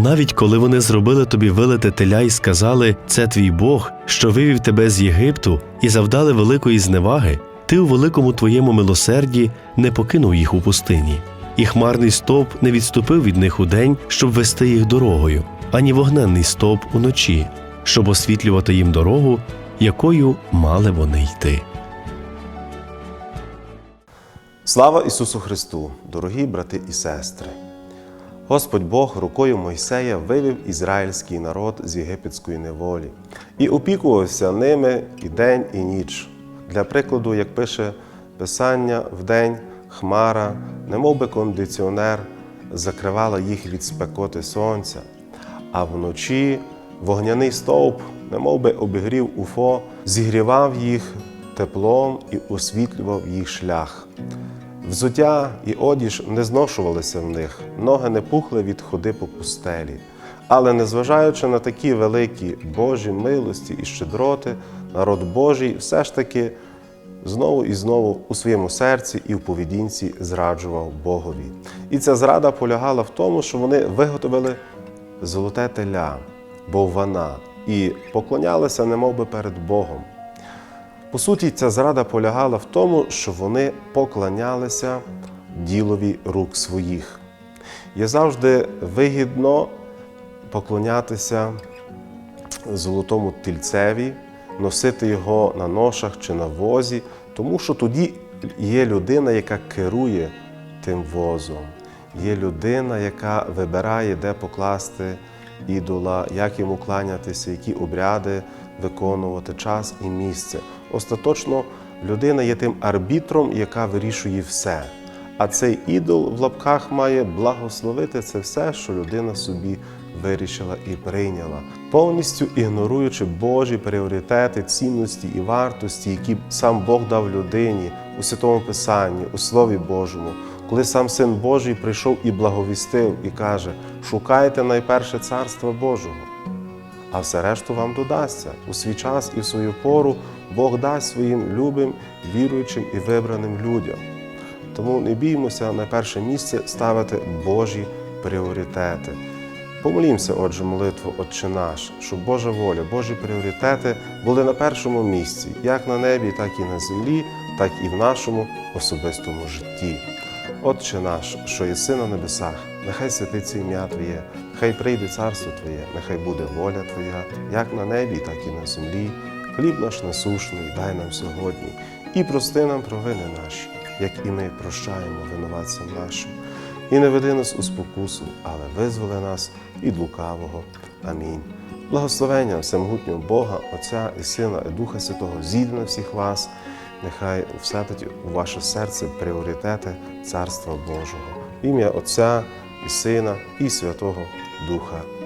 Навіть коли вони зробили тобі вилите теля і сказали, це твій Бог, що вивів тебе з Єгипту, і завдали великої зневаги, ти у великому твоєму милосерді не покинув їх у пустині, і хмарний стовп не відступив від них удень, щоб вести їх дорогою, ані вогненний стовп уночі, щоб освітлювати їм дорогу, якою мали вони йти. Слава Ісусу Христу, дорогі брати і сестри! Господь Бог рукою Мойсея вивів ізраїльський народ з єгипетської неволі і опікувався ними і день, і ніч. Для прикладу, як пише Писання, вдень хмара, немов би кондиціонер, закривала їх від спекоти сонця, а вночі вогняний стовп, немов би обігрів уфо, зігрівав їх теплом і освітлював їх шлях. Взуття і одіж не зношувалися в них, ноги не пухли від ходи по пустелі. Але незважаючи на такі великі Божі милості і щедроти, народ Божий все ж таки знову і знову у своєму серці і в поведінці зраджував Богові. І ця зрада полягала в тому, що вони виготовили золоте теля, боввана, і поклонялися немов би перед Богом. По суті, ця зрада полягала в тому, що вони поклонялися ділові рук своїх. Є завжди вигідно поклонятися золотому тільцеві, носити його на ношах чи на возі, тому що тоді є людина, яка керує тим возом, є людина, яка вибирає, де покласти ідола, як йому кланятися, які обряди виконувати, час і місце. Остаточно людина є тим арбітром, яка вирішує все. А цей ідол в лапках має благословити це все, що людина собі вирішила і прийняла, повністю ігноруючи Божі пріоритети, цінності і вартості, які сам Бог дав людині у Святому Писанні, у Слові Божому, коли сам Син Божий прийшов і благовістив, і каже: шукайте найперше царства Божого а все решту вам додасться. У свій час і в свою пору Бог дасть своїм любим, віруючим і вибраним людям. Тому не біймося на перше місце ставити Божі пріоритети. Помолімося, отже, молитву Отче наш, щоб Божа воля, Божі пріоритети були на першому місці, як на небі, так і на землі, так і в нашому особистому житті. Отче наш, що єси на небесах, нехай святиться ім'я Твоє, нехай прийде царство Твоє, нехай буде воля Твоя, як на небі, так і на землі. Хліб наш насушний, дай нам сьогодні, і прости нам провини наші, як і ми прощаємо винуватцям нашим. І не веди нас у спокусу, але визволи нас від лукавого. Амінь. Благословення всемогутнього Бога, Отця і Сина, і Духа Святого зійде на всіх вас. Нехай всадить у ваше серце пріоритети Царства Божого. Ім'я Отця і Сина, і Святого Духа.